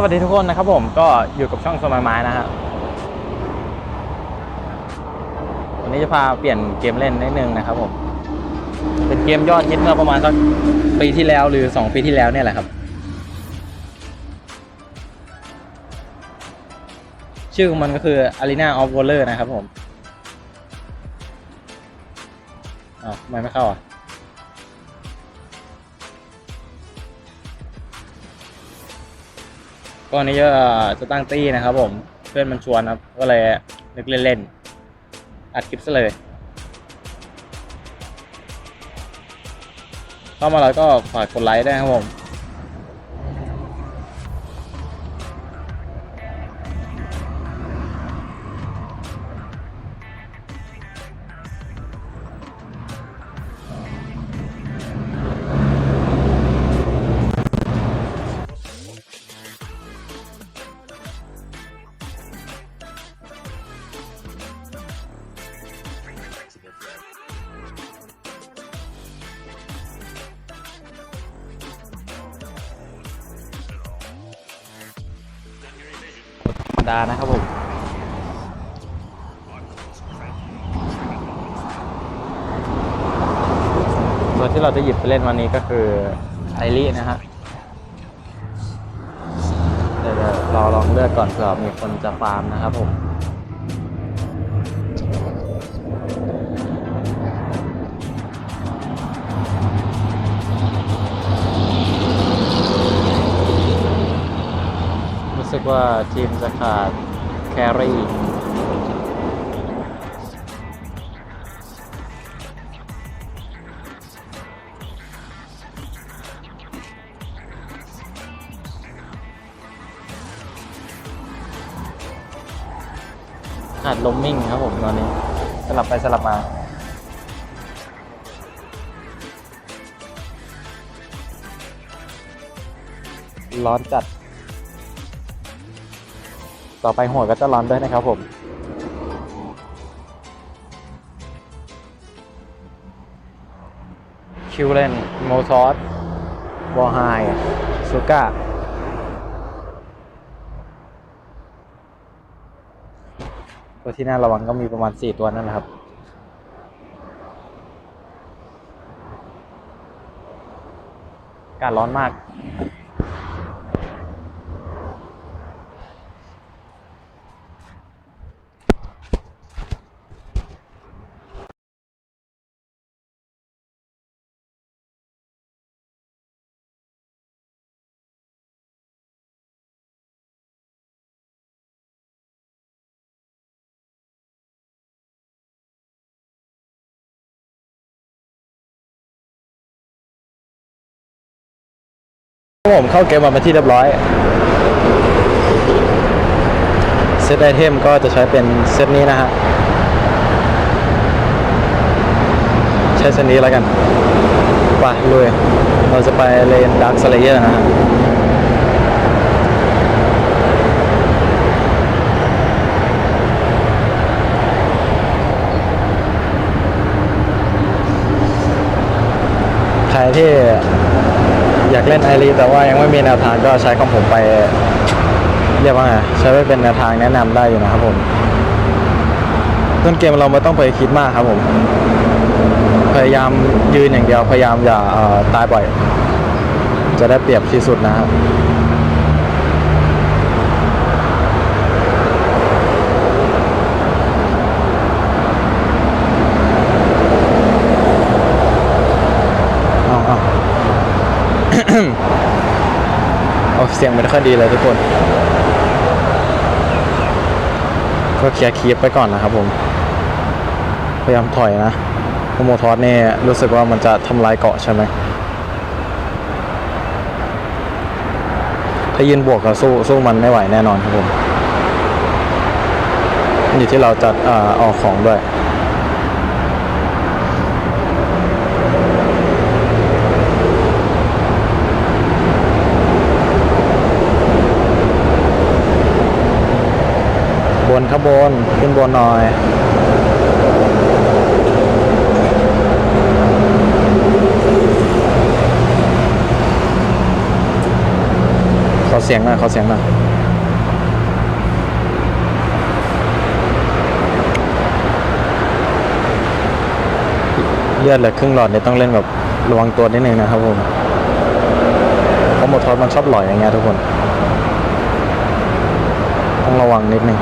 สวัสดีทุกคนนะครับผมก็อยู่กับช่องสมัยไม้นะฮะวันนี้จะพาเปลี่ยนเกมเล่นนิดนึงนะครับผม เป็นเกมยอดฮิตเมื่อประมาณสักปีที่แล้วหรือ2ปีที่แล้วเนี่ยแหละครับ ชื่อของมันก็คือ Arena of Valor นะครับผมอ้าวทำไมไม่เข้าอะ ก็อันนี้จะจะตั้งตี้นะครับผม เพื่อนมันชวนครับก็เลยนึกเล่นๆ อัดคลิปซะเลย เข้ามาแล้วก็ฝากกดไลค์ด้วยครับผม ดานะครับผมตัวที่เราจะหยิบไปเล่นวันนี้ก็คือไอรีนะฮะเดี๋ยวรอลองเลือกก่อนเผื่อมีคนจะฟาร์มนะครับผม สึกว่าทีมจะขาดแครี่ขาดลมมิ่งครับผมตอนนี้ สลับไปสลับมาร้อนจัด ต่อไปหัวก็จะร้อนด้วยนะครับผมคิวเลนโมซอสวอลไฮซูก้าตัวที่น่าระวังก็มีประมาณ 4 ตัวนั่นแหละครับอากาศร้อนมาก ผมเข้าเกมมาเป็นที่เรียบร้อย เซตไอเทมก็จะใช้เป็นเซตนี้นะฮะ ใช้เซตนี้แล้วกันไปลุยเราจะไปเลนดักสเลเยอร์นะฮะใครที่ เล่นไอรีแต่ว่ายังไม่มีแนวทางก็ใช้ของผมไปเรียกว่าไงใช้ไว้เป็นแนวทางแนะนำได้อยู่นะครับผมต้นเกมเราไม่ต้องไปคิดมากครับผมพยายามยืนอย่างเดียวพยายามอย่าตายบ่อย จะได้เปรียบที่สุดนะครับ เอาเอา เอาเสียงไม่ค่อยดีเลยทุกคน ก็เคลียร์คีปไปก่อนนะครับผม พยายามถอยนะโมทอสเนี่ยรู้สึกว่ามันจะทำลายเกาะใช่ไหมถ้ายืนบวกกับสู้สู้มันไม่ไหวแน่นอนครับผม อยู่ที่เราจะเอ่อออกของด้วย บนข้างบน ขึ้นบนหน่อยขอเสียงหน่อยขอเสียงหน่อยเลือดเหลือครึ่งหลอดเนี่ยต้องเล่นแบบระวังตัวนิดนึงนะครับผมเพราะโมทอสมันชอบหลอยอย่างเงี้ยทุกคน ต้องระวังนิดนึง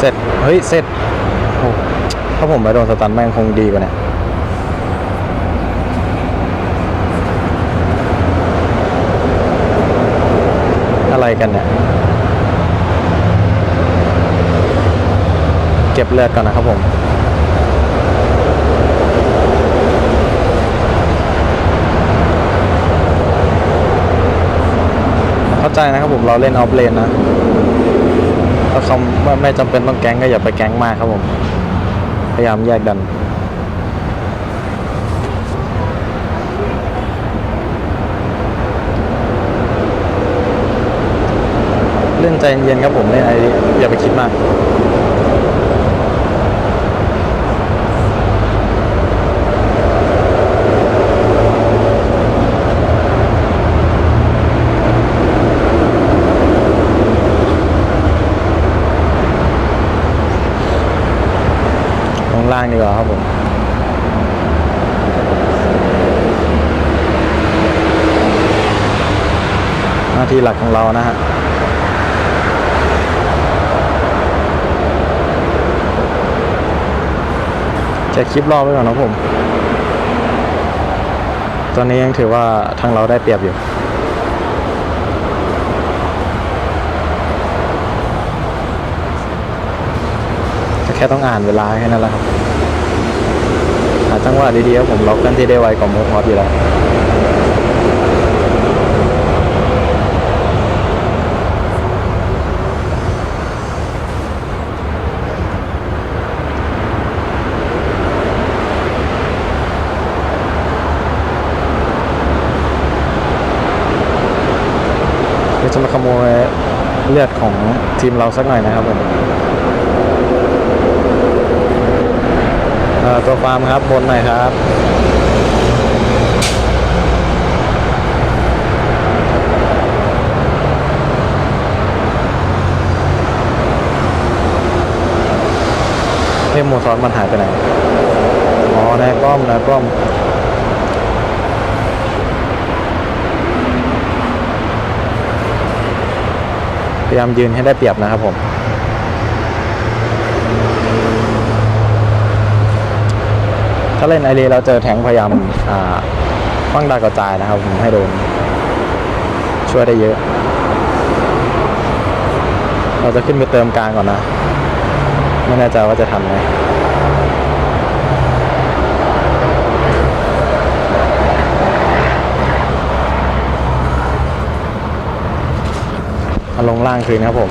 เสร็จ เฮ้ย เสร็จโอ้ถ้าผมไปโดนสตันแม่งคงดีกว่าเนี่ยอะไรกันเนี่ย เก็บเลือดก่อนนะครับผม เข้าใจนะครับผมเราเล่นออฟเลนนะ ถ้าเขาไม่ไม่จำเป็นต้องแก๊งก็อย่าไปแก๊งมากครับผม พยายามแยกดันเล่นใจเย็นครับผมเล่นไออย่าไปคิดมาก ล่างดีกว่าครับผมหน้าที่หลักของเรานะฮะจะคลิปรอบไว้ก่อนนะผม ตอนนี้ยังถือว่าทางเราได้เปรียบอยู่แค่ต้องอ่านเวลาแค่นั้นแหละครับ หาจังหวะดีๆครับผมล็อกกันที่ได้ไวกว่าโมทอสอยู่แล้วเดี๋ยวจะมาขโมยเลือดของทีมเราสักหน่อยนะครับผม เอ่อ ตัวฟาร์มครับบนหน่อยครับเทมโมซอนมันหายไปไหน อ๋อในกล้อมในกล้อมพยายามยืนให้ได้เปรียบนะครับผม ถ้าเล่นไอรีเราเจอแทงพยายามอ่าคว้างดาวกระจายนะครับผมให้โดน ช่วยได้เยอะ เราจะขึ้นไปเติมกลางก่อนนะ ไม่แน่ใจว่าจะทันไหมเอาลงล่างคืนนะครับผม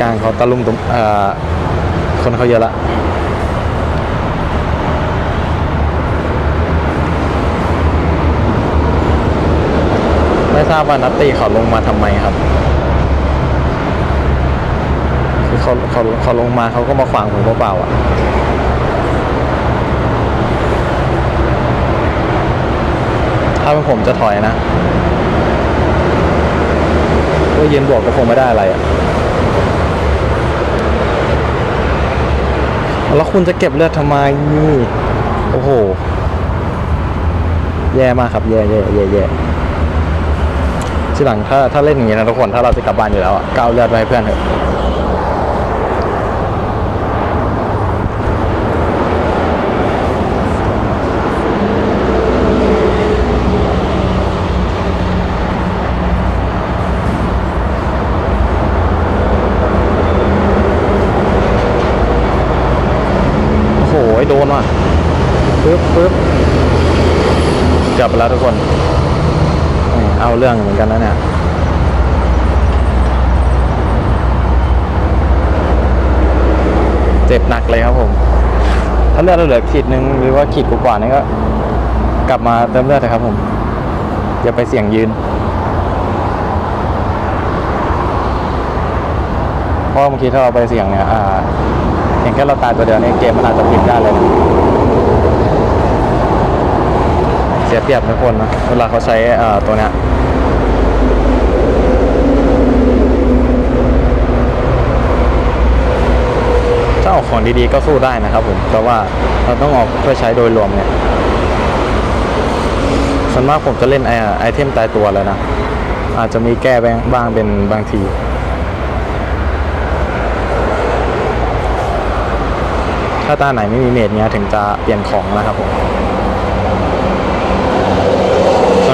กลางเขาตะลุมตุมเอ่อคนเขาเยอะละ ทราบว่านัตตีเขาลงมาทำไมครับคือเขาเขาเขาลงมาเขาก็มาขวางผมเปล่าๆอะถ้าเป็นผมจะถอยนะก็ยืนบวกก็คงไม่ได้อะไรอะแล้วคุณจะเก็บเลือดทำไมนี่ โอ้โห แย่มากครับ แย่แย่แย่แย่ ทีหลังถ้าถ้าเล่นอย่างนี้นะทุกคนถ้าเราจะกลับบ้านอยู่แล้วอะก้าวเลือดไปให้เพื่อนเถอะโอ้โหโดนว่ะปึ๊บปึ๊บเกือบไปแล้วทุกคน นี่ เอาเรื่องเหมือนกันนะเนี่ยเจ็บหนักเลยครับผม ถ้าเลือดเราเหลือขีดหนึ่งหรือว่าขีดกว่าๆนี่ก็ กลับมาเติมเลือดนะครับผม อย่าไปเสี่ยงยืน เพราะบางทีถ้าเราไปเสี่ยงเนี่ยอ่าเพียงแค่เราตายตัวเดียวในเกมมันอาจจะพลิกได้เลยนะ สียเปรียบทุกคนนะเวลาเขาใช้ตัวเนี้ยถ้าออกของดีๆก็สู้ได้นะครับผมแต่ว่าเราต้องออกเพื่อใช้โดยรวมเนี่ยส่วนมากผมจะเล่นไอไอเทมตายตัวเลยนะ อาจจะมีแก้บ้างเป็นบางทีถ้าตาไหนไม่มีเมดเนี้ยถึงจะเปลี่ยนของนะครับผม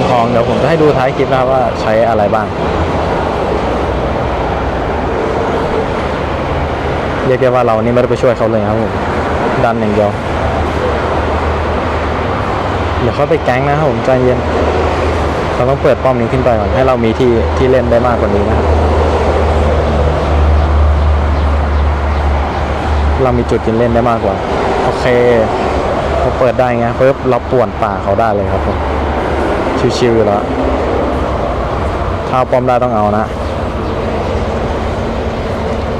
ส่วนของเดี๋ยวผมจะให้ดูท้ายคลิปนะครับว่าใช้อะไรบ้างเรียกได้ว่าเรานี่ไม่ได้ไปช่วยเขาเลยครับผมดันอย่างเดียวเดี๋ยวเขาไปแก๊งนะครับผมใจเย็นเราต้องเปิดป้อมนี้ขึ้นไปก่อนให้เรามีที่ที่เล่นได้มากกว่านี้นะครับเรามีจุดกินเล่นได้มากกว่า โอเคพอเปิดได้ไงปุ๊บเราป่วนป่าเขาได้เลยครับผม ชิวๆอยู่แล้วถ้าป้อมได้ต้องเอานะ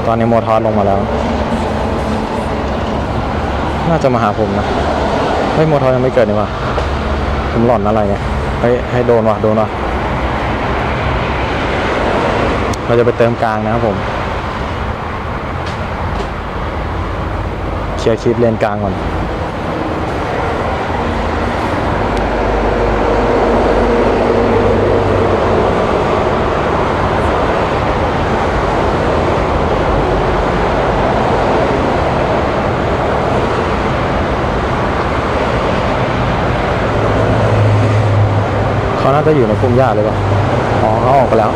ตอนนี้โมทอสลงมาแล้ว น่าจะมาหาผมนะ เฮ้ยโมทอสยังไม่เกิดนี่วะผมหล่อนอะไรเนี่ย เฮ้ยให้โดนวะโดนวะเราจะไปเติมกลางนะครับผม เคลียร์คลิปเลนกลางก่อน เขาอยู่ในพุ่มหญ้าเลยป่ะอ๋อเขาออกไปแล้ว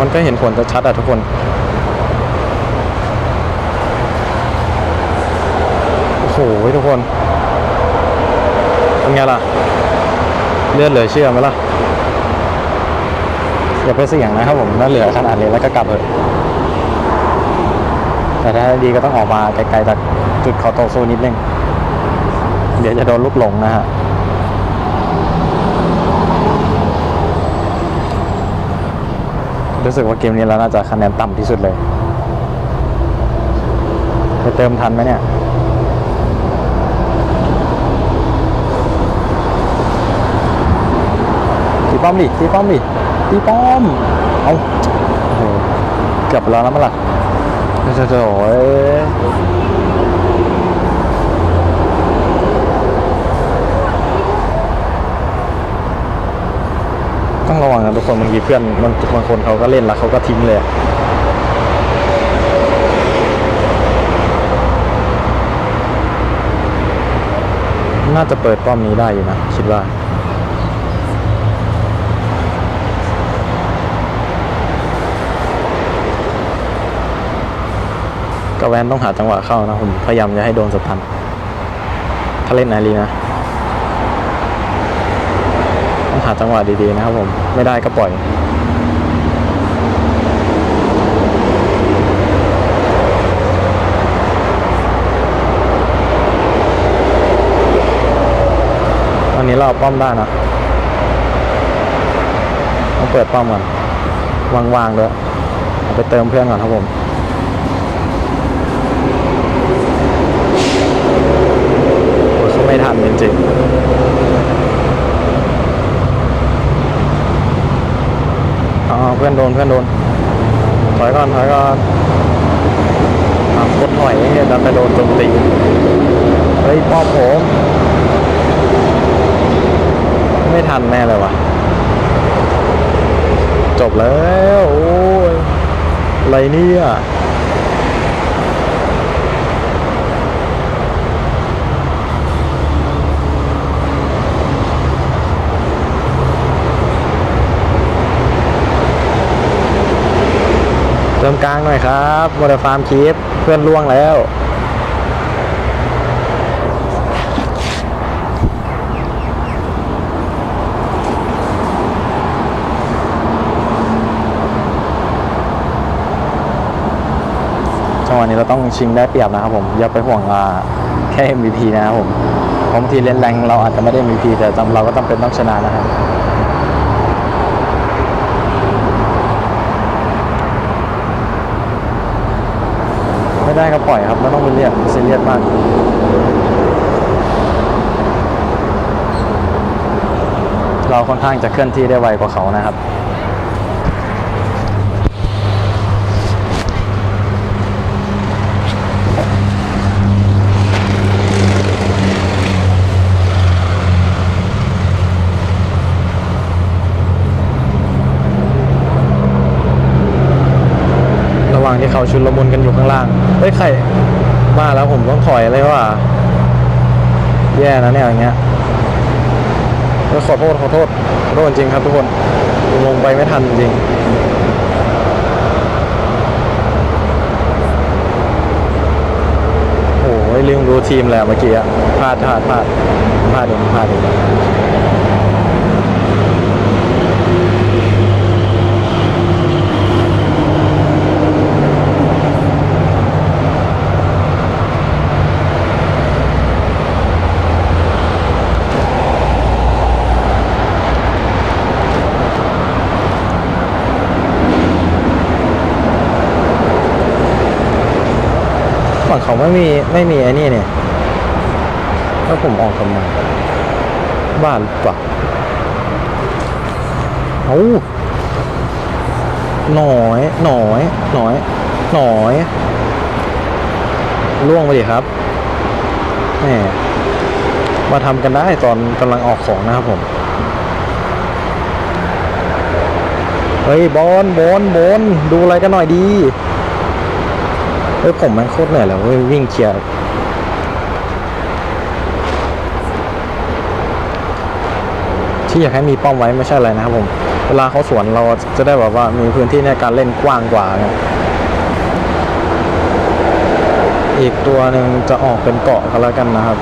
มันก็เห็นผลชัดๆอะทุกคนโอ้โหทุกคนเป็นไงล่ะ เลือดเหลือเชื่อไหมล่ะ อย่าไปเสี่ยงนะครับผมถ้าเหลือขนาดนี้แล้วก็กลับเถอะแต่ถ้าดีก็ต้องออกมาไกลๆจากจุดเขาโตโซนิดนึง เดี๋ยวจะโดนลูกหลงนะฮะรู้สึกว่าเกมนี้เราน่าจะคะแนนต่ำที่สุดเลยจะเติมทันไหมเนี่ยตีป้อมดิตีป้อมดิตีป้อม เอาเกือบแล้วนะมันล่ะโอ้โหเอ้ยต้องระวังนะ ทุกคนบางทีเพื่อนบางบางคนเขาก็เล่นแล้วเขาก็ทิ้งเลยน่าจะเปิดป้อมนี้ได้อยู่นะ คิดว่า ก็แวนต้องหาจังหวะเข้านะ ผมพยายามจะให้โดนสตันถ้าเล่นไอรีนะ ต้อง หาจังหวะดีๆนะครับผม ไม่ได้ก็ปล่อยวันนี้เราป้อมได้นะต้องเปิดป้อมก่อนวางๆด้วยไปเติมเพื่อนก่อนครับผมโอ้เขาไม่ทันจริงๆอ๋อเพื่อนโดนเพื่อนโดน ถอยก่อนถอยก่อนอะกดถอยเนี่ยดันไปโดนโจมตีเฮ้ยป้อมผมไม่ทันแน่เลยว่ะ จบแล้ว โอ้ยอะไรเนี่ย เติมกลางหน่อยครับโมเดลฟาร์มคีฟเพื่อนล่วงแล้วจังหวะนี้เราต้องชิงได้เปรียบนะครับผมอย่าไปห่วงอ่าแค่ MVP นะครับผมเพราะบางทีเล่นแรงเราอาจจะไม่ได้ MVP แต่เราก็ต้องเป็นต้องชนะนะครับ เฮ้ย ไม่ได้ก็ปล่อยครับไม่ต้องไปเรียกซีเรียสมากเราค่อนข้างจะเคลื่อนที่ได้ไวกว่าเขานะครับ ระหว่างที่ เขาชุลมุนกันอยู่ข้างล่างเฮ้ยใครมาแล้วผมต้องถอยเลยว่า แย่นะเนี่ยอย่างเงี้ยขอโทษขอโทษขอโทษจริงครับทุกคนลงไปไม่ทันจริงโอ้ยลืมดูทีมแล้วเมื่อกี้อะพลาดพลาดพลาดพลาดเองพลาดเอง ฝั่งเขาไม่มีไม่มีไอ้นี่เนี่ยแล้วผมออกทำไมบ้าหรือเปล่าเอ้าหน่อยหน่อยหน่อยหน่อยล่วงไปดิครับแหมมาทำกันได้ตอนกำลังออกของนะครับผม เฮ้ยบอลบอลบอลดูอะไรกันหน่อยดี เฮ้ยผมมันโคตรเหนื่อยแล้วเว้ยวิ่งเคลียร์ที่อยากให้มีป้อมไว้ไม่ใช่อะไรนะครับผมเวลาเขาสวนเราจะได้แบบว่ามีพื้นที่ในการเล่นกว้างกว่าอีกตัวหนึ่งจะออกเป็นเกาะก็แล้วกันนะครับ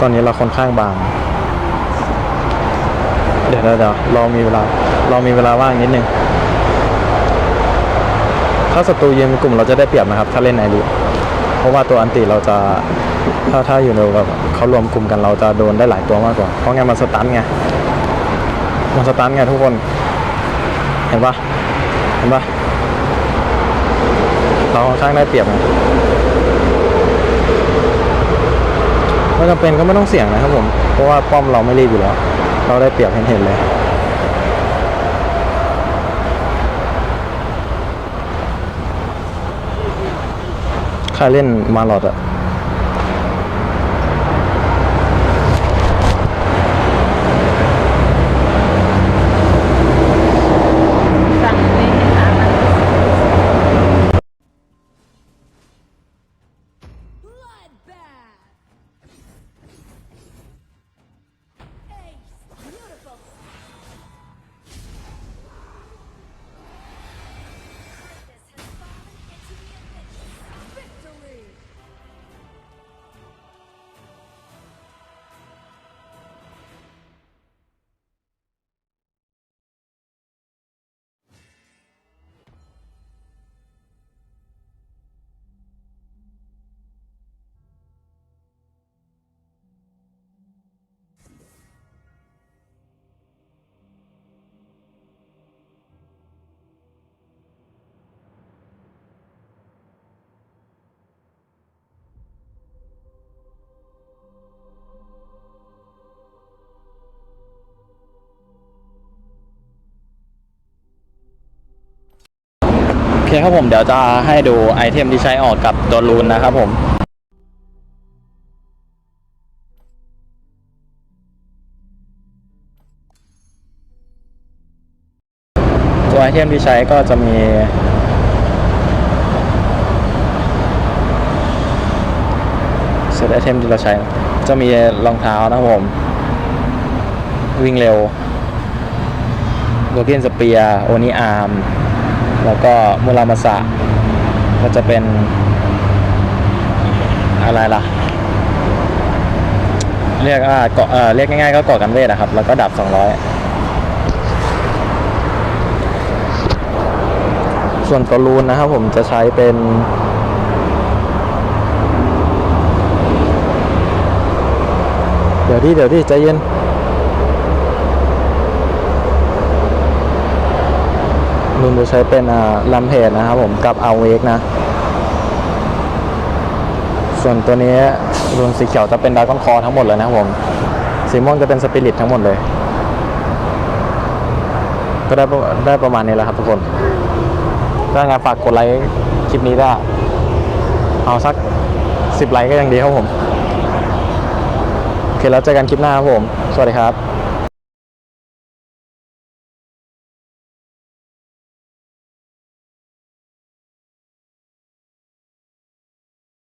ตอนนี้เราค่อนข้างบาง เดี๋ยวเดี๋ยวเดี๋ยวเรามีเวลา เรามีเวลาว่างนิดนึง ถ้าศัตรูยืนเป็นกลุ่มเราจะได้เปรียบนะครับ ถ้าเล่นไอรีเพราะว่าตัวอันติเราจะถ้าถ้าอยู่ในแบบเขารวมกลุ่มกันเราจะโดนได้หลายตัวมากกว่า เพราะไงมันสตันไงมันสตันไงทุกคนเห็นปะเห็นปะเราค่างได้เปรียบไงไม่จำเป็นก็ไม่ต้องเสี่ยงนะครับผม เพราะว่าป้อมเราไม่รีบอยู่แล้ว เราได้เปรียบเห็นเห็นๆเลย ใครเล่นมาลอดอะ เคครับผมเดี๋ยวจะให้ดูไอเทมที่ใช้ออกกับตัวรูนนะครับผมตัวไอเทมที่ใช้ก็จะมี เซตไอเทมที่เราใช้ จะมีรองเท้านะครับผม วิ่งเร็วโบเกนสเปียโอนิอาร์ม แล้วก็มูรามาสะก็จะเป็นอะไรล่ะ เรียกว่าเกาะเอ่อเรียกง่ายๆก็เกาะกันเวทนะครับ แล้วก็ดับ 200 ส่วนตัวรูนนะครับผมจะใช้เป็นเดี๋ยวดิเดี๋ยวดิใจเย็น รุนจะใช้เป็นอ่าลัมเพจนะครับผมกับเอาเวกนะ ส่วนตัวนี้รุนสีเขียวจะเป็นดราก้อนคอทั้งหมดเลยนะครับผม สีม่วงจะเป็นสปิริตทั้งหมดเลย ก็ได้ประได้ประมาณนี้แหละครับทุกคน ถ้าไงฝากกดไลค์คลิปนี้ได้ เอาสักสิบไลค์ก็ยังดีครับผม โอเคแล้วเจอกันคลิปหน้าครับผม สวัสดีครับ